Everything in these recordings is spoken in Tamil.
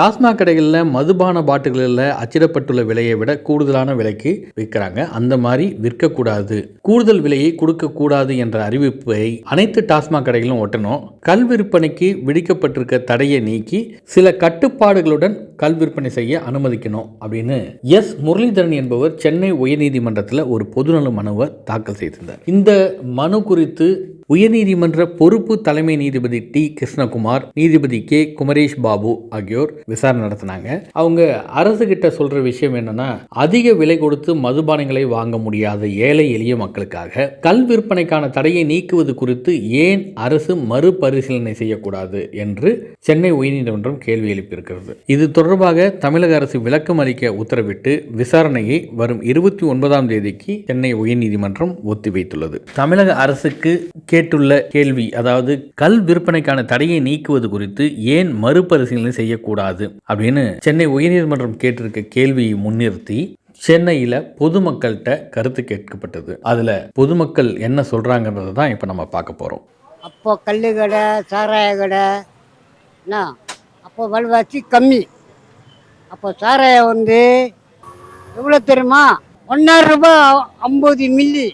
டாஸ்மாக் கடைகளில் மதுபான பாட்டில்களில் அச்சிடப்பட்டுள்ள விலையை விட கூடுதலான விலைக்கு விற்கிறாங்க. அந்த மாதிரி விற்கக்கூடாது. கூடுதல் விலையை கொடுக்கக்கூடாது என்ற அறிவிப்பை அனைத்து டாஸ்மாக் கடைகளும் ஒட்டணும். கல் விற்பனைக்கு விதிக்கப்பட்டிருக்க தடையை நீக்கி சில கட்டுப்பாடுகளுடன் கல் விற்பனை செய்ய அனுமதிக்கணும் அப்படின்னு எஸ். முரளிதரன் என்பவர் சென்னை உயர்நீதிமன்றத்தில் ஒரு பொதுநல மனுவை தாக்கல் செய்திருந்தார். இந்த மனு குறித்து உயர்நீதிமன்ற பொறுப்பு தலைமை நீதிபதி டி. கிருஷ்ணகுமார் நீதிபதி கே. குமரேஷ் பாபு ஆகியோர் விசாரணை நடத்தினாங்க. அவங்க அரசு கிட்ட சொல்ற விஷயம் என்னன்னா அதிக விலை கொடுத்து மதுபானங்களை வாங்க முடியாத ஏழை எளிய மக்களுக்காக கல் விற்பனைக்கான தடையை நீக்குவது குறித்து ஏன் அரசு மறுபரிசீலனை செய்யக்கூடாது என்று சென்னை உயர்நீதிமன்றம் கேள்வி எழுப்பியிருக்கிறது. இது தொடர்பாக தமிழக அரசு விளக்கம் அளிக்க உத்தரவிட்டு விசாரணையை வரும் இருபத்தி ஒன்பதாம் தேதிக்கு சென்னை உயர்நீதிமன்றம் ஒத்திவைத்துள்ளது தமிழக அரசுக்கு கேட்டுள்ள கேள்வி அதாவது கல் விற்பனைக்கான தடையை நீக்குவது குறித்து ஏன் மறுபரிசீலனை செய்யக்கூடாது அப்படின்னு சென்னை உயர்நீதிமன்றம் கேட்டிருக்க கேள்வியை முன்னிறுத்தி சென்னையில் பொதுமக்கள்கிட்ட கருத்து கேட்கப்பட்டது. அதில் பொதுமக்கள் என்ன சொல்கிறாங்கன்றதை தான் இப்போ நம்ம பார்க்க போகிறோம் அப்போ கல் கடை சாராய கடை என்ன? அப்போ விலைவாசி கம்மி. அப்போ சாராயம் வந்து எவ்வளோ தெரியுமா? ஒன்றரை ரூபா ஐம்பது மில்லி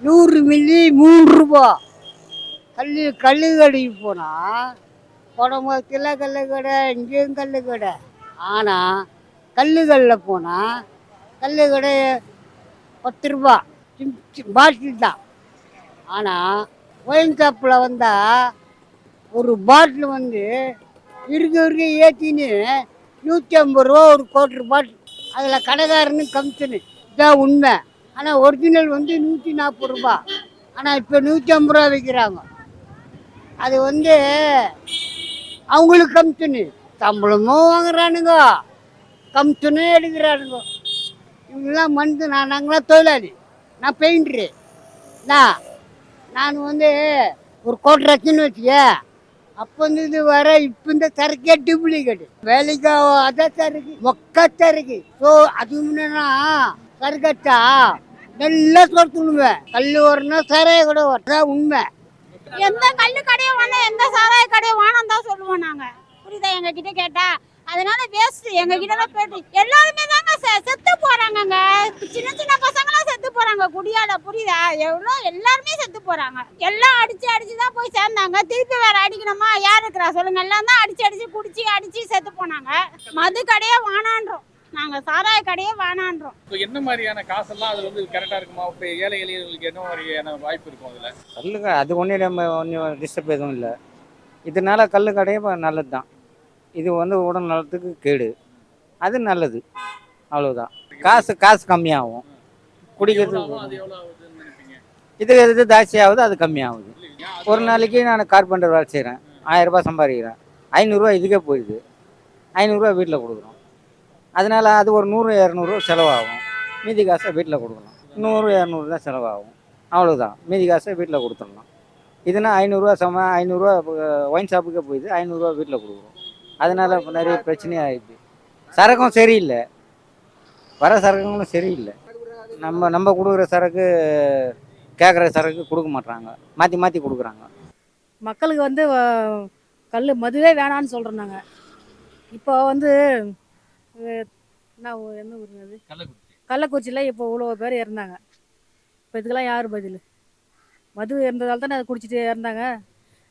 நூறு மில்லி மூன்று ரூபா கல் கல் கடைக்கு போனால் குடம்பத்தில் கல் கடை இங்கேயும் கல் கடை ஆனால் கல்லுகளில் போனால் கல் கடை பத்து ரூபா பாட்டில் தான். ஆனால் ஒயின் ஷாப்பில் வந்தால் ஒரு பாட்டில் வந்து இருக்க இருக்க ஏற்றின்னு நூற்றி ஐம்பது ரூபா ஒரு கோட்டர் பாட்டில். அதில் கடைக்காரனு கமிஷனு இதான் உண்மை. ஆனால் ஒரிஜினல் வந்து நூற்றி நாற்பது ரூபா. ஆனால் இப்போ நூற்றி ஐம்பது ரூபா விற்கிறாங்க அது வந்து அவங்களுக்கு கமிஷனு சம்பளமும் வாங்குறானுங்க. கமிஷனும் எடுக்கிறானுங்க. இவங்கெல்லாம் மனுஷன் நான் நாங்களாம் தொழிலாளி. நான் பெயிண்டரு நான் நான் வந்து ஒரு கோட்டை ரச்சுன்னு வச்சுக்க. அப்போ வந்து இது வர இப்போ இந்த சரக்கே டூப்ளிகேட் வேலைக்கு அதான் சரக்கு மொக்க சரக்கு. ஸோ அது முன்னா சரக்கச்சா நல்லா சொல்லுவேன் கல் வரணும் சரைய கூட வர உண்மை. எந்த கல்லு கடையை வேணாம் எந்த சாராய கடையை வேணாம் தான் சொல்லுவோம் நாங்க. புரியுதா? எங்க கிட்ட? கேட்டா அதனால வேஸ்ட் எங்க கிட்ட எல்லாம் போயிட்டு எல்லாருமே தாங்க செ- செத்து போறாங்கங்க. சின்ன சின்ன பசங்களாம் செத்து போறாங்க குடியால. புரியுதா? எவ்வளோ எல்லாருமே செத்து போறாங்க. எல்லாம் அடிச்சு அடிச்சு தான் போய் சேர்ந்தாங்க. திருப்பி வேற அடிக்கணுமா? யார் இருக்கிறா? சொல்லுங்க. எல்லாம் தான் அடிச்சு அடிச்சு குடிச்சு அடிச்சு செத்து போனாங்க. மது கடையே வானான்றோம். நாங்க சாராய கடையே வேணான்றோம். இப்போ என்ன மாதிரியான காசெல்லாம் அது வந்து கரெக்டாக இருக்குமா? இப்போ ஏழை எளியவர்களுக்கு என்ன மாதிரியான வாய்ப்பு இருக்கும் அதில்? கல்லுங்க அது ஒன்றும் நம்ம ஒன்றும் டிஸ்டர்ப் எதுவும் இல்லை. இதனால கல்லு கடையும் நல்லது தான் இது வந்து உடல் நலத்துக்கு கேடு. அது நல்லது. அவ்வளவுதான். காசு காசு கம்மியாகும். குடிக்கிறது இது எது ஜாஸ்தி ஆகுது அது கம்மியாகுது. ஒரு நாளைக்கு நான் கார்பெண்டர் வேலை செய்கிறேன் ஆயிரம் ரூபாய் சம்பாதிக்கிறேன். ஐநூறுரூவா இதுக்கே போயிடுது. ஐநூறுரூவா வீட்டில் கொடுக்குறோம். அதனால் அது ஒரு நூறு இரநூறுவா செலவாகும். மீதி காசை வீட்டில் கொடுக்கணும் நூறு இரநூறு தான் செலவாகும். அவ்வளோதான் மீதி காசை வீட்டில் கொடுத்துடலாம். இதுனா ஐநூறுரூவா சம ஐநூறுரூவா ஒயின் ஷாப்புக்கே போயிடுது ஐநூறுரூவா வீட்டில் கொடுக்குறோம். அதனால இப்போ நிறைய பிரச்சனையாக ஆகிடுது சரக்கும் சரியில்லை. வர சரக்குங்களும் சரியில்லை. நம்ம நம்ம கொடுக்குற சரக்கு கேட்குற சரக்கு கொடுக்க மாட்றாங்க. மாற்றி மாற்றி கொடுக்குறாங்க. மக்களுக்கு வந்து கல் மதுவே வேணான்னு சொல்கிறோம் நாங்கள் இப்போ வந்து என்ன என்ன ஊருங்க அது? கள்ளக்குறிச்சி. கள்ளக்குறிச்சியில் இப்போ இவ்வளோ பேர் இறந்தாங்க. இப்போ இதுக்கெல்லாம் யார் பதில்? மது இருந்ததால தானே அதை குடிச்சிட்டு இறந்தாங்க.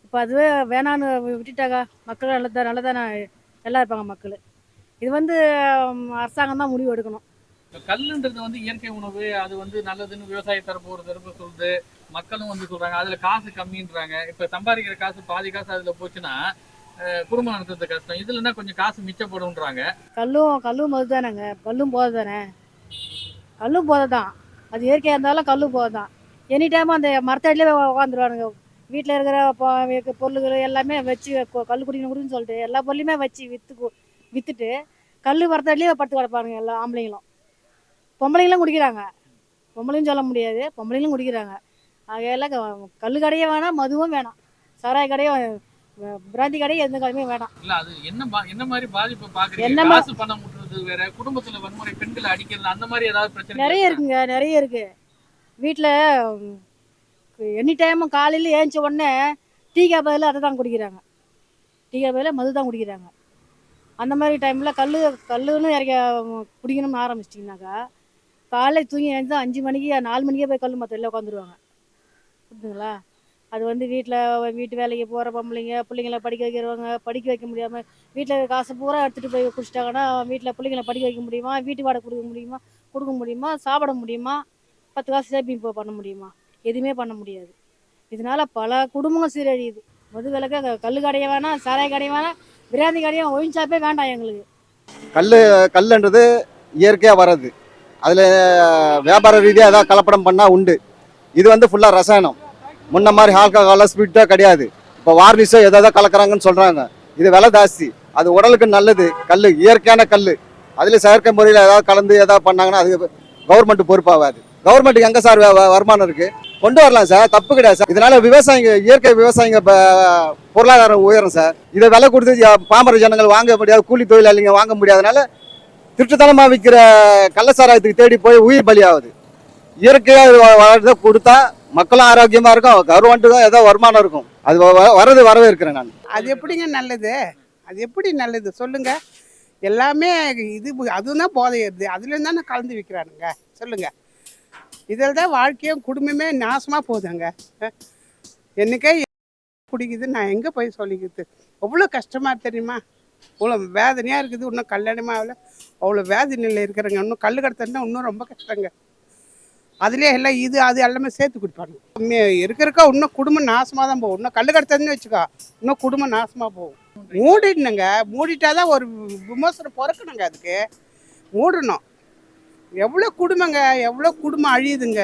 இப்போ அதுவே வேணான்னு வி- விட்டுட்டாங்க மக்கள் நல்லதா நல்லதானே நல்லா இருப்பாங்க மக்கள். இது வந்து அரசாங்கம் தான் முடிவு எடுக்கணும். கல்லுன்றது வந்து இயற்கை உணவு அது வந்து நல்லதுன்னு விவசாய தரப்பு ஒரு தரப்பு சொல்லுது. மக்களும் வந்து சொல்றாங்க அதுல காசு கம்மின்றாங்க. இப்ப சம்பாதிக்கிற காசு பாதி காசு அதுல போச்சுன்னா குடும்பம் நடத்துறது கஷ்டம். இதுலன்னா கொஞ்சம் காசு மிச்சப்படும்ன்றாங்க. கல்லும் கல்லும் மது தானேங்க கல்லும் போதை தானே கல்லும் போதை தான் அது இயற்கையாக இருந்தாலும் கல்லும் போதை தான் எனி டைம் அந்த மரத்தடியிலே உட்காந்துருவானுங்க வீட்டில் இருக்கிற பொருள்கள் எல்லாமே வச்சு கல் குடிக்கணும் குடின்னு சொல்லிட்டு எல்லா பொருளையுமே வச்சு விற்று விற்றுட்டு கல் மரத்தடியிலே படுத்து கிடப்பானுங்க எல்லா ஆம்பளைங்களும். பொம்பளைங்களும் குடிக்கிறாங்க. பொம்பளையும் சொல்ல முடியாது. பொம்பளைங்களும் குடிக்கிறாங்க. ஆகையெல்லாம் க- கடையே வேணாம் மதுவும் வேணாம். சாராய கடையும் பிராந்தி கடையும் எந்த கடையுமே வேணாம். இல்ல அது என்ன என்ன மாதிரி பாதிப்பு பாக்குறீங்க? காசு பணம் முட்டுறது வேற குடும்பத்துல வன்முறை பெண்களை அடிக்கிறது அந்த மாதிரி ஏதாவது பிரச்சனை நிறைய இருக்கா? இருக்குங்க நிறைய இருக்கு. வீட்டில் எனி டைமும் காலையில் ஏஞ்ச உடனே டீ காய் பதில் அதை தான் குடிக்கிறாங்க. டீ காய் பதில் மது தான் குடிக்கிறாங்க. அந்த மாதிரி டைமில் கல் கல்லுன்னு இறக்க குடிக்கணும்னு ஆரம்பிச்சிட்டிங்கனாக்கா காலைல தூங்கி எழுந்து அஞ்சு மணிக்கு நாலு மணிக்கே போய் கல் மற்ற உட்காந்துருவாங்க புரியுதுங்களா அது வந்து வீட்டில் வீட்டு வேலைக்கு போகிற பொம்பளைங்க பிள்ளைங்கள படிக்க வைக்கிறவங்க படிக்க வைக்க முடியாமல் வீட்டில் காசு பூரா எடுத்துகிட்டு போய் குடிச்சிட்டாங்கன்னா வீட்டில் பிள்ளைங்கள படிக்க வைக்க முடியுமா? வீட்டு வாடகை கொடுக்க முடியுமா? கொடுக்க முடியுமா? சாப்பிட முடியுமா? பத்து காசு சேவிங் இப்போ பண்ண முடியுமா? எதுவுமே பண்ண முடியாது. இதனால் பல குடும்பங்கள் சீரழியுது. மது விலக்க கல் கடைய வேணாம் சாராய கடைய வேணாம் பிரியாணி கடையும் ஒழிஞ்சாப்பே வேண்டாம் எங்களுக்கு. கல் கல்லுன்றது இயற்கையாக வர்றது. அதில் வியாபார ரீதியாக ஏதாவது கலப்படம் பண்ணால் உண்டு. இது வந்து ஃபுல்லாக ரசாயனம். முன்ன மாதிரி ஆல்கஹாலாக ஸ்வீட்டாக கிடையாது. இப்போ வார்னிஷோ எதாவது கலக்கிறாங்கன்னு சொல்கிறாங்க இது விலை ஜாஸ்தி. அது உடலுக்கு நல்லது. கல் இயற்கையான கல் அதில் செயற்கை முறையில் ஏதாவது கலந்து ஏதாவது பண்ணாங்கன்னா அது கவர்மெண்ட் பொறுப்பாகாது கவர்மெண்ட்டுக்கு எங்கே சார் வருமானம் இருக்குது கொண்டு வரலாம் சார். தப்பு கிடையாது சார். இதனால் விவசாயிங்க இயற்கை விவசாயிங்க பொருளாதாரம் உயரும் சார். இதை விலை கொடுத்து பாமர ஜனங்கள் வாங்க முடியாது கூலி தொழிலாளிங்க வாங்க முடியாதனால திருட்டுத்தனமாக விற்கிற கள்ளசாராயத்துக்கு தேடி போய் உயிர் பலியாகுது. இயற்கையாக வளர்த்து கொடுத்தா மக்களும் ஆரோக்கியமாக இருக்கும். கவர்மெண்ட்டுக்கும் ஏதோ வருமானம் இருக்கும். அது வ- வ- வரது வரவே இருக்கிறேன் நான். அது எப்படிங்க நல்லது? அது எப்படி நல்லது? சொல்லுங்க. எல்லாமே இது அதுவும் தான் போதை அதுலேருந்து தானே கலந்து விற்கிறானுங்க சொல்லுங்க. இதில் தான் வாழ்க்கையும் குடும்பமே நாசமாக போகுதுங்க. என்னைக்கே குடிக்குது நான் எங்கே போய் சொல்லிக்கிறது? அவ்வளோ கஷ்டமாக தெரியுமா? இவ்வளோ வேதனையாக இருக்குது. இன்னும் கல்யாணமாக ஆகலை. அவ்வளோ வேதனையில் இருக்கிறேங்க இன்னும் கல் கடத்தனா இன்னும் ரொம்ப கஷ்டங்க. அதுலேயே எல்லாம் இது அது எல்லாமே சேர்த்து குடிப்பாங்க. இருக்க இருக்க இன்னும் குடும்பம் நாசமாக தான் போகும். இன்னும் கல் கடத்ததுன்னு வச்சுக்கோ இன்னும் குடும்பம் நாசமாக போகும். மூடிடணுங்க. மூடிட்டாதான் ஒரு விமர்சனம் பிறக்கணுங்க அதுக்கு. மூடணும். எவ்வளோ குடும்பங்க எவ்வளோ குடும்பம் அழியுதுங்க.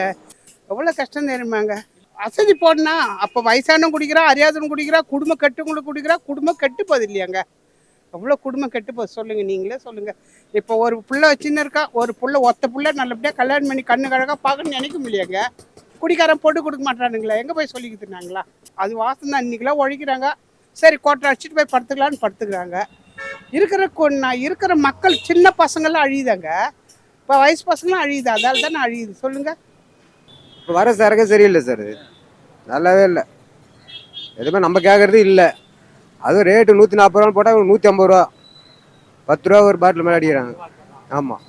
எவ்வளோ கஷ்டம் தெரியுமாங்க? வசதி போடனா அப்போ வயசானவங்க குடிக்கிறா அறியாதவங்க குடிக்கிறா குடும்பம் கெட்டவங்களுக்கு குடிக்கிறா குடும்பம் கெட்டு போகுது இல்லையாங்க? எவ்வளோ குடும்பம் கெட்டு போகுது சொல்லுங்கள் நீங்களே சொல்லுங்கள் இப்போ ஒரு பிள்ளை சின்ன இருக்கா ஒரு பிள்ளை ஒத்த பிள்ளை நல்லபடியாக கல்யாணம் பண்ணி கண்ணு கழகாக பார்க்கணும்னு நினைக்க முடியாங்க குடிக்காரன் போட்டு கொடுக்க மாட்டானுங்களா எங்கே போய் சொல்லிக்கிட்டு நாங்களா அது வாசம் தான் இன்றைக்கெல்லாம் உழைக்கிறாங்க சரி கோட்டை அடிச்சுட்டு போய் படுத்துக்கலான்னு படுத்துக்கிறாங்க. இருக்கிற நான் இருக்கிற மக்கள் சின்ன பசங்களாம் அழியுதாங்க. இப்போ வயசு பசங்களாம் அழியுது அதால தானே அழியுது. சொல்லுங்கள் இப்போ வர சரக்கு சரியில்லை சார். நல்லாவே இல்லை. எதுவுமே நம்ம கேட்குறது இல்லை. அதுவும் ரேட்டு நூற்றி நாற்பது ரூபான்னு போட்டால் நூற்றி ஐம்பது ரூபா. பத்து ரூபா ஒரு பாட்டில் மேலே அடிக்கிறாங்க. ஆமாம்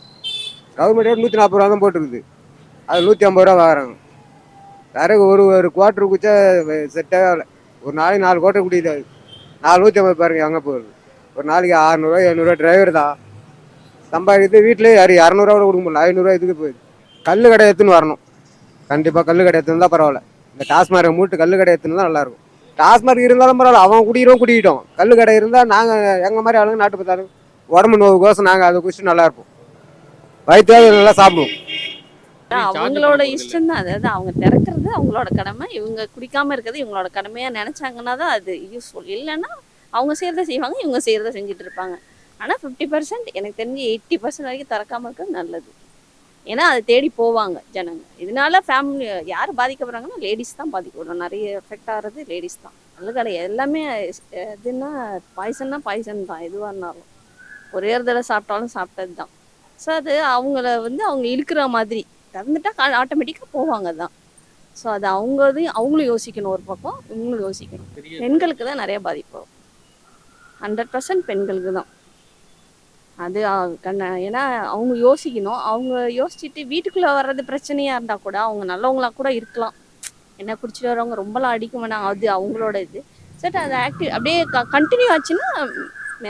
கவர்மெண்ட் ரேட் நூற்றி நாற்பது ரூபா தான் போட்டுருக்குது. அது நூற்றி ஐம்பது ரூபா வாங்குறாங்க. சரக்கு ஒரு ஒரு குவார்ட்ரு குச்சா செட்டே ஆகலை. ஒரு நாளைக்கு நாலு குவார்ட்டர் குடிக்குது நாலு நூற்றி ஐம்பது பாருங்க எங்கே போகுது? ஒரு நாளைக்கு அறநூறுவா எழுநூறுவா டிரைவர் தான். சம்பாதிக்கிறது வீட்டிலே யார் இரநூறுவா கூட கொடுக்க முடியல. ஐநூறுரூவா இதுக்கு போயிடுது கல் கடை எடுத்துன்னு வரணும். கண்டிப்பாக கல் கடை எடுத்துன்னு தான் பரவாயில்ல. இந்த டாஸ்மாக மூட்டு கல் கடை எடுத்துன்னு தான் நல்லாயிருக்கும் டாஸ்மார்க் இருந்தாலும் பரவாயில்ல அவன் குடிக்கிறோம் குடிக்கிட்டோம். கல் கடை இருந்தால் நாங்கள் எங்கள் மாதிரி ஆளுங்க நாட்டு பார்த்தாலும் உடம்பு நோவுக்கோசம் நாங்கள் அதை குடிச்சிட்டு நல்லா இருப்போம். வயிற்று நல்லா சாப்பிடுவோம். அவங்களோட இஷ்டம் தான் அதாவது அவங்க திறக்கிறது அவங்களோட கடமை. இவங்க குடிக்காம இருக்கிறது இவங்களோட கடமையா நினைச்சாங்கன்னா தான் அது யூஸ்ஃபுல் இல்லைன்னா அவங்க செய்யறத செய்வாங்க இவங்க செய்யறத செஞ்சுட்டு இருப்பாங்க. ஆனா ஃபிஃப்டி பர்சன்ட் எனக்கு தெரிஞ்சு எயிட்டி பர்சன்ட் வரைக்கும் திறக்காம இருக்கிறது நல்லது. ஏன்னா அதை தேடி போவாங்க ஜனங்க. இதனால ஃபேமிலி யார் பாதிக்கப்படுறாங்கன்னா லேடிஸ் தான் பாதிக்கப்படும் நிறைய எஃபெக்ட் ஆகிறது லேடிஸ் தான். கடை எல்லாமே எதுன்னா பாய்சன்னா பாய்சன் தான். எதுவாக இருந்தாலும். ஒரே ஒரு தடவை சாப்பிட்டாலும் சாப்பிட்டது தான். ஸோ அது அவங்கள வந்து அவங்க இழுக்கிற மாதிரி. திறந்துட்டா ஆட்டோமேட்டிக்காக போவாங்க தான். ஸோ அது அவங்க இது அவங்களும் யோசிக்கணும் ஒரு பக்கம். இவங்களும் யோசிக்கணும். பெண்களுக்கு தான் நிறைய பாதிப்பு ஹண்ட்ரட் பர்சன்ட் பெண்களுக்கு தான். அது கண்ண ஏன்னா அவங்க யோசிக்கணும். அவங்க யோசிச்சுட்டு வீட்டுக்குள்ளே வர்றது பிரச்சனையாக இருந்தால் கூட அவங்க நல்லவங்களா கூட இருக்கலாம். என்ன குடிச்சிட்டு வரவங்க ரொம்பலாம் அடிக்க மாட்டாங்க அது அவங்களோட இது. சரி அது ஆக்டிவ் அப்படியே கண்டினியூ ஆச்சுன்னா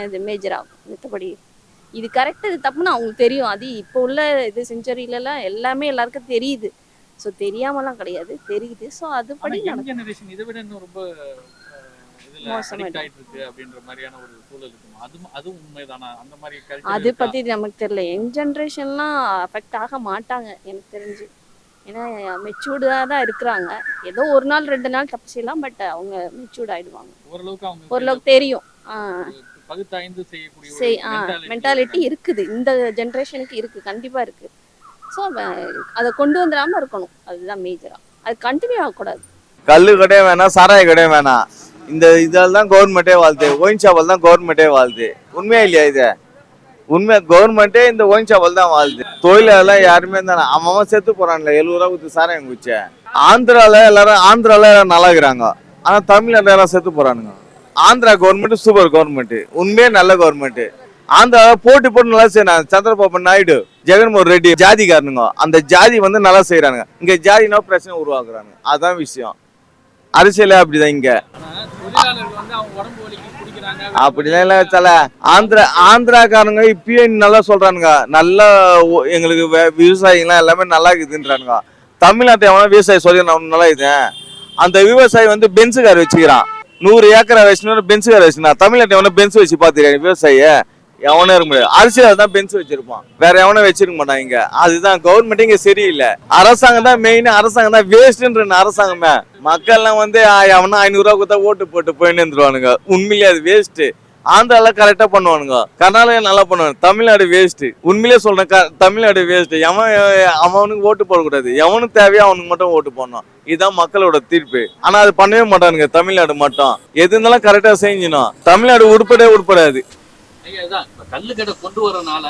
அது மேஜர் ஆகும். மற்றபடி இது கரெக்ட் இது தப்புன்னு அவங்களுக்கு தெரியும். அது இப்போ உள்ள இது செஞ்சுரியிலலாம் எல்லாமே எல்லாருக்கும் தெரியுது. ஸோ தெரியாமலாம் கிடையாது. தெரியுது. ஸோ அதுபடி நடக்கும். அது இருக்கா? பற்றி நமக்கு தெரியல. யங் ஜென்ரேஷன்லாம் அஃபெக்ட் ஆக மாட்டாங்க எனக்கு தெரிஞ்சு. ஏன்னா மெச்சூர்டாக தான் இருக்கிறாங்க. ஏதோ ஒரு நாள் ரெண்டு நாள் தப்பு செய்யலாம் பட் அவங்க மெச்சூர்ட் ஆயிடுவாங்க. ஓரளவுக்கு தெரியும். மென்டாலிட்டி இருக்குது. இந்த ஜென்ரேஷனுக்கு இருக்குது கண்டிப்பாக இருக்குது ஸோ அதை கொண்டு வந்துடாமல் இருக்கணும். அதுதான் மேஜராக அது கண்டினியூ ஆகக்கூடாது. கல்லு கடையும் வேணாம் சாராய கடையும் வேணாம். இந்த இதால் தான் கவர்மெண்ட்டே வாழ்த்து. ஒயின் சாவல் தான் கவர்மெண்ட்டே வாழ்த்து. உண்மையா இல்லையா இது? உண்மை கவர்மெண்ட்டே இந்த ஒயின் சாவல் தான் வாழ்த்து. தொழிலாளர் யாருமே தானே அவன் அவன் செத்து போறான்ல. எழுபது ரூபா கொடுத்து சாராயம் குச்ச ஆந்திரால எல்லாரும் ஆந்திரால எல்லாரும் நல்லா இருக்கிறாங்க. ஆனா தமிழ்நாட்டுல எல்லாம் செத்து போறானுங்க. ஆந்திரா கவர்மெண்ட் சூப்பர் கவர்மெண்ட் உண்மையே நல்ல கவர்மெண்ட் ஆந்திராவில் போட்டு போட்டு நல்லா செய்யறாங்க. சந்திரபாபு நாயுடு ஜெகன்மோகன் ரெட்டி ஜாதிக்காரனுங்க. அந்த ஜாதி வந்து நல்லா செய்யறாங்க இங்க ஜாதினா பிரச்சனை உருவாக்குறாங்க அதான் விஷயம். அரசியலே அப்படிதான் இங்க. தொழிலாளர்கள் அப்படிலாம் இல்ல தல. ஆந்திரா ஆந்திராக்காரங்க இப்பயும் நல்லா சொல்றானுங்க. நல்லா எங்களுக்கு வே- விவசாயிங்களாம் எல்லாமே நல்லா இருக்குதுன்றானுங்க. தமிழ்நாட்டை எவனா விவசாயி சொல்லி நான் நல்லா இது அந்த விவசாயி வந்து பென்ஸு கார் வச்சுக்கிறான். நூறு ஏக்கரை வச்சுனா பென்ஸு கார் வச்சுனா தமிழ்நாட்டை எவனா பென்ஸ் வச்சு பாத்துக்கிறேன் விவசாயி எவனும் இருக்க முடியாது. அரசியல் தான் பென்ஸ் வச்சிருப்பான். வேற எவனும் வச்சிருக்க மாட்டான் இங்க. அதுதான் கவர்மெண்ட் இங்க சரியில்லை. அரசாங்கம் தான் மெயின் அரசாங்கம் தான் வேஸ்ட்ன்ற அரசாங்கமே? மக்கள்லாம் வந்து எவனா ஐநூறு ரூபா கொடுத்தா ஓட்டு போட்டு போயின்னு இருந்துருவானுங்க. உண்மையிலேயே அது வேஸ்ட் ஆந்திரால கரெக்டா பண்ணுவானுங்க. கர்நாடகா நல்லா பண்ணுவாங்க தமிழ்நாடு வேஸ்ட் உண்மையிலேயே சொல்றேன் க- தமிழ்நாடு வேஸ்ட் எவன் அவனுக்கு ஓட்டு போடக்கூடாது. எவனுக்கு தேவையோ அவனுக்கு மட்டும் ஓட்டு போடணும். இதுதான் மக்களோட தீர்ப்பு. ஆனா அது பண்ணவே மாட்டானுங்க. தமிழ்நாடு மட்டும். எது இருந்தாலும் கரெக்டா செஞ்சணும் தமிழ்நாடு உட்படவே உட்படாது ஐயா இதான் இப்ப கல்லுக்கடை கொண்டு வரனால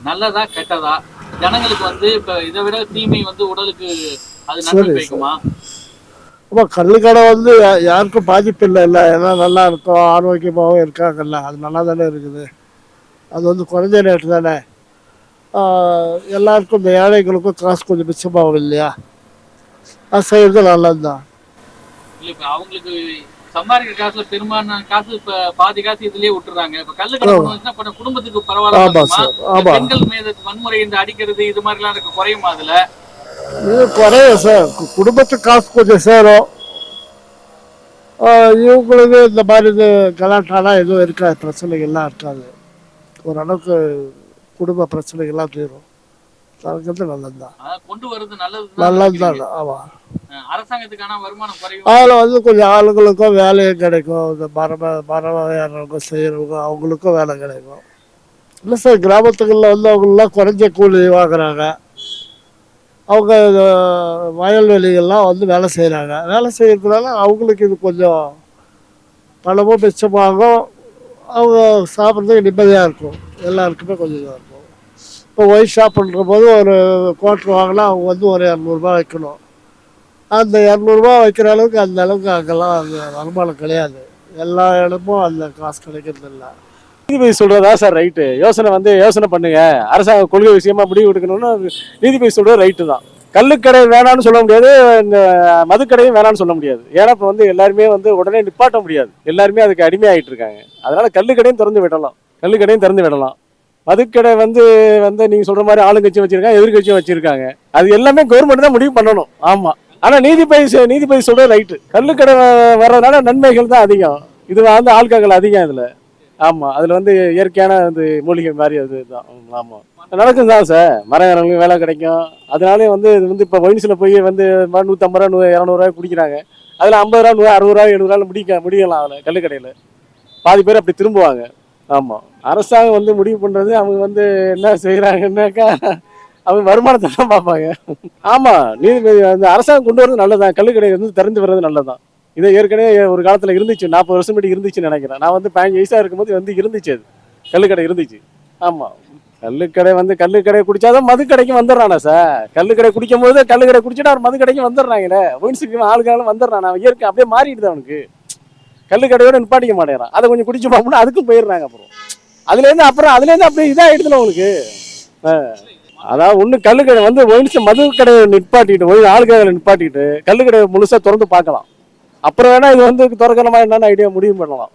நல்லதா கெட்டதா? ஜனங்களுக்கு வந்து இப்ப இதை விட தீமை வந்து உடலுக்கு அது நன்மை பயக்குமா? அப்போ கள்ளுக்கடை வந்து யாருக்கும் பாதிப்பு இல்லை இல்லை. எல்லாம் நல்லா இருக்கும் ஆரோக்கியமாகவும் இருக்காங்கல்ல. அது நல்லா தானே இருக்குது. அது வந்து குறைஞ்ச ரேட்டு தானே. எல்லாருக்கும் இந்த ஏழைகளுக்கும் காசு கொஞ்சம் மிச்சமாகும் இல்லையா? அது செய்கிறது நல்லது தான் இல்ல இப்ப அவங்களுக்கு சம்பாதிக்கிற காசுல பெரும்பாலான காசு இப்ப பாதி காசு இதுலயே விட்டுறாங்க. இப்ப வந்துச்சுன்னா இப்ப குடும்பத்துக்கு பரவாயில்ல பெண்கள் மீது வன்முறை இந்த அடிக்கிறது இது மாதிரி எல்லாம் இருக்கு. குறையுமா அதுல? இது குறையும் சார். குடும்பத்துக்கு காசு கொஞ்சம் சேரும். இவங்களுக்கு இந்த மாதிரி இது கலாட்டாலாம் எதுவும் இருக்காது பிரச்சனைகள்லாம் இருக்காது. ஓரளவுக்கு குடும்ப பிரச்சனைகள்லாம் தீரும். அதுக்கு நல்லது தான் கொண்டு வர்றது நல்லது நல்லது தான் ஆமாம் அரசாங்கத்துக்கான வருமானம் குறையும். அதில் வந்து கொஞ்சம் ஆளுங்களுக்கும் வேலையும் கிடைக்கும். இந்த மரம் மரம் ஏறுறவங்க செய்கிறவங்க அவங்களுக்கும் வேலை கிடைக்கும். இல்லை சார் கிராமத்துகளில் வந்து அவங்களாம் குறைஞ்ச கூலி வாங்குறாங்க. அவங்க வயல்வெளிகள்லாம் வந்து வேலை செய்கிறாங்க. வேலை செய்கிறதுனால அவங்களுக்கு இது கொஞ்சம் பணமும் மிச்சமாகும். அவங்க சாப்பிட்றதுக்கு நிம்மதியாக இருக்கும். எல்லாருக்குமே கொஞ்சம் இதாக இருக்கும். இப்போ ஒயிட் பண்ணுற போது ஒரு குவார்ட்ரு வாங்கினா அவங்க வந்து ஒரு இரநூறுபா வைக்கணும் அந்த இரநூறுபா வைக்கிற அளவுக்கு அந்த அளவுக்கு அங்கெல்லாம் அந்த வருமானம் கிடையாது. எல்லா இடமும் அந்த காசு கிடைக்கிறது இல்லை. நீதிபதி சொல்றதா சார் ரைட்டு? யோசனை வந்து யோசனை பண்ணுங்க. அரசாங்க கொள்கை விஷயமா முடிவு எடுக்கணும்னு நீதிபதி சொல்றது ரைட்டு தான். கல்லுக்கடை வேணாம்னு சொல்ல முடியாது இந்த மதுக்கடையும் வேணாம்னு சொல்ல முடியாது. ஏன்னா இப்போ வந்து எல்லாருமே வந்து உடனே நிப்பாட்ட முடியாது. எல்லாருமே அதுக்கு அடிமையாகிட்டு இருக்காங்க. அதனால கல்லுக்கடையும் திறந்து விடலாம். கல்லுக்கடையும் திறந்து விடலாம். மதுக்கடை வந்து வந்து நீங்க சொல்ற மாதிரி ஆளுங்கட்சியும் வச்சிருக்காங்க எதிர்கட்சியும் வச்சிருக்காங்க. அது எல்லாமே கவர்மெண்ட் தான் முடிவு பண்ணணும். ஆமா. ஆனால் நீதிபதி நீதிபதி சொல்றது ரைட்டு கல்லுக்கடை வர்றதுனால நன்மைகள் தான் அதிகம். இது வந்து ஆள்காக்கள் அதிகம் இதில். ஆமாம் அதில் வந்து இயற்கையான வந்து மூலிகை மாதிரி அது தான். ஆமாம் நடக்கும் தான் சார். மரங்களுக்கு வேலை கிடைக்கும். அதனாலே வந்து இது வந்து இப்போ ஒயின்ஸில் போய் வந்து நூற்றம்பது ரூபா நூ இரநூறுவா குடிக்கிறாங்க. அதில் ஐம்பது ரூபா நூறு அறுபது ரூபா எழுபது ரூபா முடிக்க முடியலாம் அதில் கல்லுக்கடையில் பாதி பேர் அப்படி திரும்புவாங்க. ஆமாம் அரசாங்கம் வந்து முடிவு பண்ணுறது அவங்க வந்து என்ன செய்கிறாங்கன்னாக்கா அவங்க வருமானத்தை தான் பார்ப்பாங்க. ஆமாம் நீதிபதி வந்து அரசாங்கம் கொண்டு வரது நல்லதான் கல்லுக்கடை வந்து திறந்து வர்றது நல்லதான் இதை ஏற்கனவே ஒரு காலத்தில் இருந்துச்சு நாற்பது வருஷம் முன்னாடி இருந்துச்சுன்னு நினைக்கிறேன். நான் வந்து பதினஞ்சு வயசாக இருக்கும்போது வந்து இருந்துச்சு அது. கல்லுக்கடை இருந்துச்சு. ஆமாம் கல்லுக்கடை வந்து கல்லுக்கடை குடிச்சாதான் மதுக்கடைக்கு வந்துடுறானா சார். கல்லுக்கடை குடிக்கும் போது கல்லுக்கடை குடிச்சிட்டு அவர் மதுக்கடைக்கு வந்துடுறாங்களே. ஒயின்ஸுக்கு ஆளுக்காலும் வந்துடுறான்? அவன் இயற்கை அப்படியே மாறிடுது அவனுக்கு. கல்லுக்கடையோட நிப்பாட்டிக்க மாட்டேறான் அதை கொஞ்சம் குடிச்சு பார்ப்போம்னா அதுக்கும் போயிடுறாங்க அப்புறம். அதுலேருந்து அப்புறம் அதுலேருந்து அப்படியே இதாகிடுதுல அவனுக்கு ஆ. அதாவது ஒன்று கல்லு கடை வந்து ஒயின்ஸ் மது கடையை நிப்பாட்டிட்டு ஒயின் ஆளுக்காக நிப்பாட்டிட்டு கல்லுக்கடையை முழுசாக திறந்து பார்க்கலாம். அப்புறம் வேணால் இது வந்து திறக்கணுமா என்னன்னு ஐடியா முடிவு பண்ணலாம்.